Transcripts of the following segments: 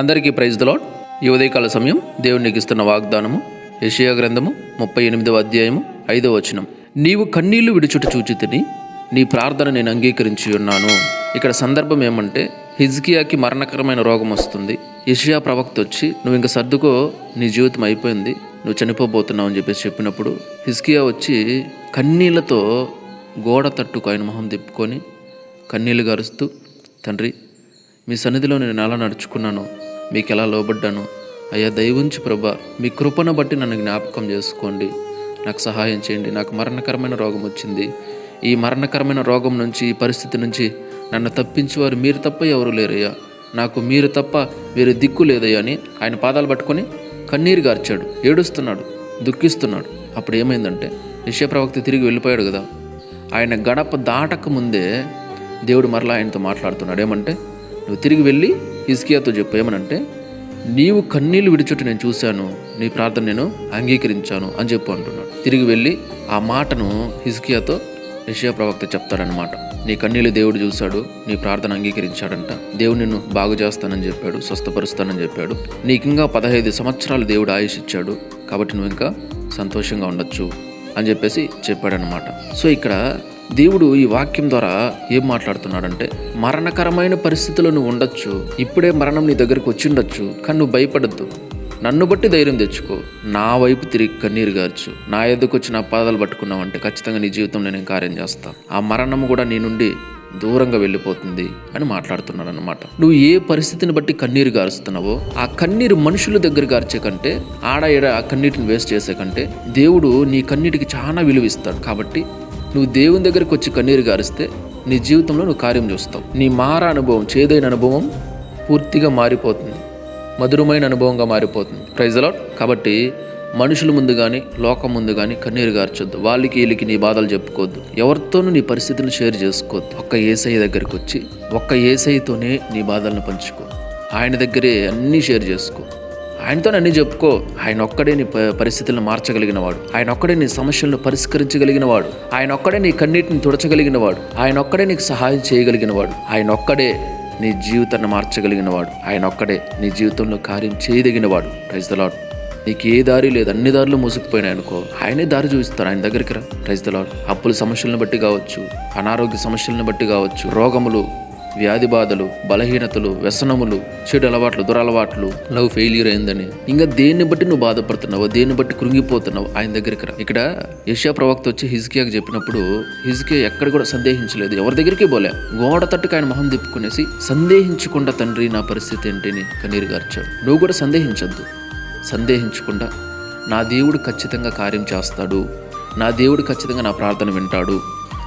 అందరికీ praise the Lord ఈ ఉదయకాల సమయం దేవునికి ఇస్తున్న వాగ్దానము యషియా గ్రంథము ముప్పై ఎనిమిదవ అధ్యాయము ఐదవ వచనం. నీవు కన్నీళ్ళు విడుచుట చూచి తిని నీ ప్రార్థన నేను అంగీకరించి ఉన్నాను. ఇక్కడ సందర్భం ఏమంటే హిజ్కియాకి మరణకరమైన రోగం వస్తుంది. యషియా ప్రవక్త వచ్చి నువ్వు ఇంకా సర్దుకో నీ జీవితం అయిపోయింది నువ్వు చనిపోబోతున్నావు అని చెప్పేసి చెప్పినప్పుడు హిజ్కియా వచ్చి కన్నీళ్ళతో గోడ తట్టుకు ఆయన మొహం తిప్పుకొని కన్నీళ్ళు గారుస్తూ తండ్రి మీ సన్నిధిలో నేను ఎలా నడుచుకున్నాను. మీకు ఎలా లోబడ్డాను. అయ్యా దయవుంచి ప్రభా మీ కృపను బట్టి నన్ను జ్ఞాపకం చేసుకోండి. నాకు సహాయం చేయండి. నాకు మరణకరమైన రోగం వచ్చింది. ఈ మరణకరమైన రోగం నుంచి ఈ పరిస్థితి నుంచి నన్ను తప్పించేవారు మీరు తప్ప ఎవరు లేరయ్యా. నాకు మీరు తప్ప వేరే దిక్కు లేదయ్యా అని ఆయన పాదాలు పట్టుకొని కన్నీరు గార్చాడు. ఏడుస్తున్నాడు దుఃఖిస్తున్నాడు. అప్పుడు ఏమైందంటే నిశ్చయ ప్రవక్త తిరిగి వెళ్ళిపోయాడు కదా. ఆయన గడప దాటక ముందే దేవుడు మరలా ఆయనతో మాట్లాడుతున్నాడు. ఏమంటే నువ్వు తిరిగి వెళ్ళి హిజ్కియాతో చెప్పు. ఏమనంటే నీవు కన్నీళ్ళు విడిచుట్టు నేను చూశాను నీ ప్రార్థన నేను అంగీకరించాను అని చెప్పు అంటున్నాడు. తిరిగి వెళ్ళి ఆ మాటను హిజ్కియాతో యెషయా ప్రవక్త చెప్తాడనమాట నీ కన్నీళ్ళు దేవుడు చూశాడు నీ ప్రార్థన అంగీకరించాడంట. దేవుడు నిన్ను బాగు చేస్తానని చెప్పాడు స్వస్థపరుస్తానని చెప్పాడు. నీకు ఇంకా పదహైదు సంవత్సరాలు దేవుడు ఆయుష్ ఇచ్చాడు కాబట్టి నువ్వు ఇంకా సంతోషంగా ఉండొచ్చు అని చెప్పేసి చెప్పాడనమాట సో ఇక్కడ దేవుడు ఈ వాక్యం ద్వారా ఏం మాట్లాడుతున్నాడంటే మరణకరమైన పరిస్థితులను నువ్వు ఉండొచ్చు. ఇప్పుడే మరణం నీ దగ్గరకు వచ్చిండొచ్చు కానీ నువ్వు భయపడద్దు. నన్ను బట్టి ధైర్యం తెచ్చుకో. నా వైపు తిరిగి కన్నీరు గార్చు. నా ఎద్దుకు వచ్చి నా పాదాలు పట్టుకున్నావంటే ఖచ్చితంగా నీ జీవితంలో నేను కార్యం చేస్తాను ఆ మరణం కూడా నీ నుండి దూరంగా వెళ్ళిపోతుంది అని మాట్లాడుతున్నాడు అనమాట నువ్వు ఏ పరిస్థితిని బట్టి కన్నీరు గారుస్తున్నావో ఆ కన్నీరు మనుషుల దగ్గర గార్చే కంటే ఆడ ఎడ ఆ కన్నీటిని వేస్ట్ చేసే కంటే దేవుడు నీ కన్నీటికి చాలా విలువిస్తాడు. కాబట్టి నువ్వు దేవుని దగ్గరికి వచ్చి కన్నీరు గారిస్తే నీ జీవితంలో నువ్వు కార్యం చూస్తావు. నీ మార అనుభవం చేదైన అనుభవం పూర్తిగా మారిపోతుంది. మధురమైన అనుభవంగా మారిపోతుంది. ప్రైజ్ అలాట్ కాబట్టి మనుషుల ముందు కానీ లోకం ముందు కానీ కన్నీరు గార్చొద్దు. వాళ్ళకి వీళ్ళకి నీ బాధలు చెప్పుకోవద్దు. ఎవరితోనూ నీ పరిస్థితులు షేర్ చేసుకోవద్దు. ఒక్క ఏసఐ దగ్గరికి వచ్చి ఒక్క ఏసఐతోనే నీ బాధలను పంచుకో. ఆయన దగ్గరే అన్నీ షేర్ చేసుకో. ఆయనతో అన్నీ చెప్పుకో. ఆయన ఒక్కడే నీ ప- పరిస్థితులను మార్చగలిగిన వాడు ఆయన ఒక్కడే నీ సమస్యలను పరిష్కరించగలిగిన వాడు ఆయన ఒక్కడే నీ కన్నీటిని తుడచగలిగిన వాడు ఆయన ఒక్కడే నీకు సహాయం చేయగలిగిన వాడు ఆయన ఒక్కడే నీ జీవితాన్ని మార్చగలిగిన వాడు ఆయన ఒక్కడే నీ జీవితంలో కార్యం చేయదగిన వాడు ప్రైజ్ ద లాడ్ నీకు ఏ దారి లేదు. అన్ని దారులు మూసుకుపోయినాయి అనుకో. ఆయనే దారి చూపిస్తారు ఆయన దగ్గరికి రా. ప్రైజ్ ద లాడ్ అప్పుల సమస్యలను బట్టి కావచ్చు అనారోగ్య సమస్యలను బట్టి కావచ్చు రోగములు వ్యాధి బాధలు బలహీనతలు వ్యసనములు చెడు అలవాట్లు దురలవాట్లు లవ్ ఫెయిల్యూర్ అయిందని. ఇంకా దేన్ని బట్టి నువ్వు బాధపడుతున్నావు దేన్ని బట్టి కృంగిపోతున్నావు ఆయన దగ్గరికి రా ఇక్కడ యశా ప్రవక్త వచ్చి హిజ్కియాకి చెప్పినప్పుడు హిజ్కియా ఎక్కడ కూడా సందేహించలేదు. ఎవరి దగ్గరికి పోలే. గోడ తట్టుకు ఆయన మొహం తిప్పుకునేసి సందేహించకుండా తండ్రి నా పరిస్థితి ఏంటిని కన్నీరు గార్చాడు. నువ్వు కూడా సందేహించద్దు. సందేహించకుండా నా దేవుడు ఖచ్చితంగా కార్యం చేస్తాడు. నా దేవుడు ఖచ్చితంగా నా ప్రార్థన వింటాడు.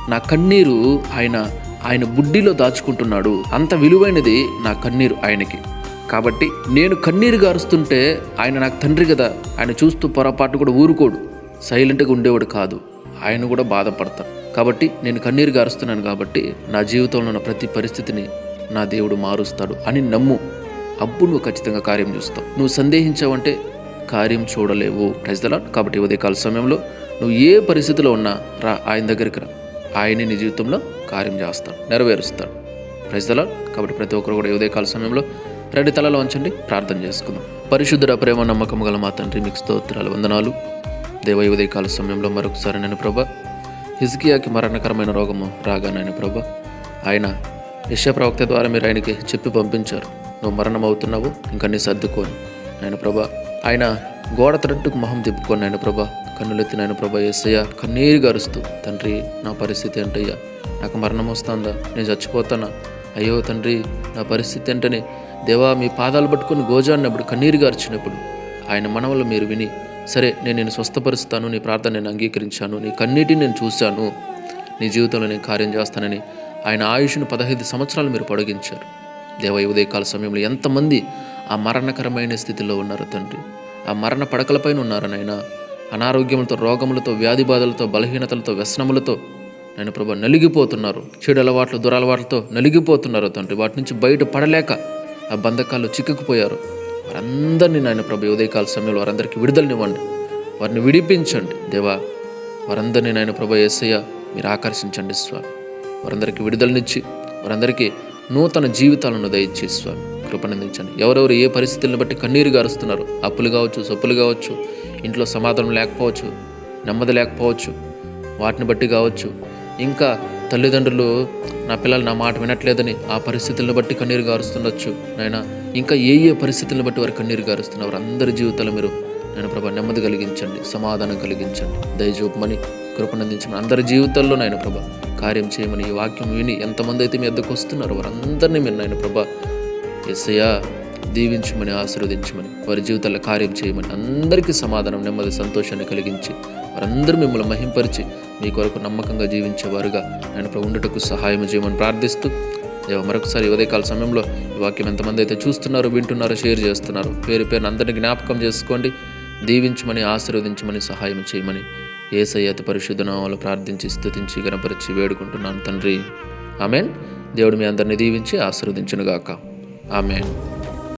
నా కన్నీరు ఆయన ఆయన బుడ్డిలో దాచుకుంటున్నాడు. అంత విలువైనది నా కన్నీరు ఆయనకి. కాబట్టి నేను కన్నీరు గారుస్తుంటే ఆయన నాకు తండ్రి కదా. ఆయన చూస్తూ పొరపాటు కూడా ఊరుకోడు. సైలెంట్గా ఉండేవాడు కాదు. ఆయన కూడా బాధపడతాడు. కాబట్టి నేను కన్నీరు గారుస్తున్నాను కాబట్టి నా జీవితంలో ఉన్న ప్రతి పరిస్థితిని నా దేవుడు మారుస్తాడు అని నమ్ము. అప్పుడు నువ్వు ఖచ్చితంగా కార్యం చూస్తావు. నువ్వు సందేహించావంటే కార్యం చూడలేవు. ప్రజలా కాబట్టి ఉదయకాల సమయంలో నువ్వు ఏ పరిస్థితిలో ఉన్నా రా ఆయన దగ్గరికి రా. ఆయనే నీ జీవితంలో కార్యం చేస్తాడు నెరవేరుస్తాడు. ప్రజల కాబట్టి ప్రతి ఒక్కరు కూడా ఉదయకాల సమయంలో రెండు తలలో ఉంచండి ప్రార్థన చేసుకుందాం. పరిశుద్ధుడ ప్రేమ నమ్మకం గల మా తండ్రి మీకు స్తోత్రాలు వందనాలు. దేవ ఉదయకాల సమయంలో మరొకసారి నేను ప్రభా హిజ్కియాకి మరణకరమైన రోగము రాగానని ప్రభా ఆయన యశ ప్రవక్త ద్వారా మీరు ఆయనకి చెప్పి పంపించారు. నువ్వు మరణం అవుతున్నావు ఇంకా నీ సర్దుకోని. ఆయన ప్రభా ఆయన గోడ త్రట్టుకు మొహం తిప్పుకొని ఆయన ప్రభా కన్నులెత్తి నాయన ప్రభా ఎస్సయ్య కన్నీరు గరుస్తూ తండ్రి నా పరిస్థితి ఏంటయ్యా? నాకు మరణం వస్తుందా? నేను చచ్చిపోతానా? అయ్యో తండ్రి నా పరిస్థితి ఏంటని? దేవా మీ పాదాలు పట్టుకొని గోజాడినప్పుడు కన్నీరు గార్చినప్పుడు ఆయన మనవలు మీరు విని సరే నేను నేను స్వస్థపరుస్తాను నీ ప్రార్థన నేను అంగీకరించాను నీ కన్నీటిని నేను చూశాను నీ జీవితంలో నేను కార్యం చేస్తానని ఆయన ఆయుష్ను పదహైదు సంవత్సరాలు మీరు పొడిగించారు. దేవ ఉదయకాల సమయంలో ఎంతమంది ఆ మరణకరమైన స్థితిలో ఉన్నారు తండ్రి? ఆ మరణ పడకలపైన ఉన్నారనైనా అనారోగ్యములతో రోగములతో వ్యాధి బాధలతో బలహీనతలతో వ్యసనములతో నేను ప్రభు నలిగిపోతున్నారు. చెడు అలవాట్లు దురలవాట్లతో నలిగిపోతున్నారు తండ్రి. వాటి నుంచి బయట పడలేక ఆ బంధకాలు చిక్కుకుపోయారు. వారందరినీ నాయన ప్రభు ఉదయకాల సమయంలో వారందరికీ విడుదలనివ్వండి వారిని విడిపించండి. దేవా వారందరినీ నాయన ప్రభు ఏసయ్య మీరు ఆకర్షించండి స్వామి. వారందరికీ విడుదలనిచ్చి వారందరికీ నూతన జీవితాలను దయచేసి స్వామి. కృపనందించండి ఎవరెవరు ఏ పరిస్థితులను బట్టి కన్నీరు గారుస్తున్నారు అప్పులు కావచ్చు సొప్పులు కావచ్చు ఇంట్లో సమాధానం లేకపోవచ్చు నెమ్మది లేకపోవచ్చు వాటిని బట్టి కావచ్చు. ఇంకా తల్లిదండ్రులు నా పిల్లలు నా మాట వినట్లేదని ఆ పరిస్థితులను బట్టి కన్నీరు గారుస్తుండొచ్చు నాయన. ఇంకా ఏ ఏ పరిస్థితులను బట్టి వారు కన్నీరు గారుస్తున్నారు? అందరి జీవితాలు మీరు నేను ప్రభా నెమ్మది కలిగించండి సమాధానం కలిగించండి. దయచూపమని కృపనందించమని అందరి జీవితాల్లో నాయన ప్రభా కార్యం చేయమని ఈ వాక్యం విని ఎంతమంది అయితే మీ వద్దకు వస్తున్నారు వారందరినీ మీరు నాయన ప్రభా ఎస్సయ్యా దీవించమని ఆశీర్వదించమని వారి జీవితాల్లో కార్యం చేయమని అందరికీ సమాధానం నెమ్మది సంతోషాన్ని కలిగించి వారందరూ మిమ్మల్ని మహింపరిచి మీ కొరకు నమ్మకంగా జీవించేవారుగా నేను ఉండటకు సహాయం చేయమని ప్రార్థిస్తూ దేవ మరొకసారి ఉదయకాల సమయంలో ఈ వాక్యం ఎంతమంది అయితే చూస్తున్నారో వింటున్నారో షేర్ చేస్తున్నారు పేరు పేరున అందరినీ జ్ఞాపకం చేసుకోండి. దీవించమని ఆశీర్వదించమని సహాయం చేయమని ఏసయ్య అతి పరిశుద్ధ ప్రార్థించి స్థుతించి గణపరిచి వేడుకుంటున్నాను తండ్రి. ఆమెన్. దేవుడు మీ అందరిని దీవించి ఆశీర్వదించునుగాక. ఆమెన్.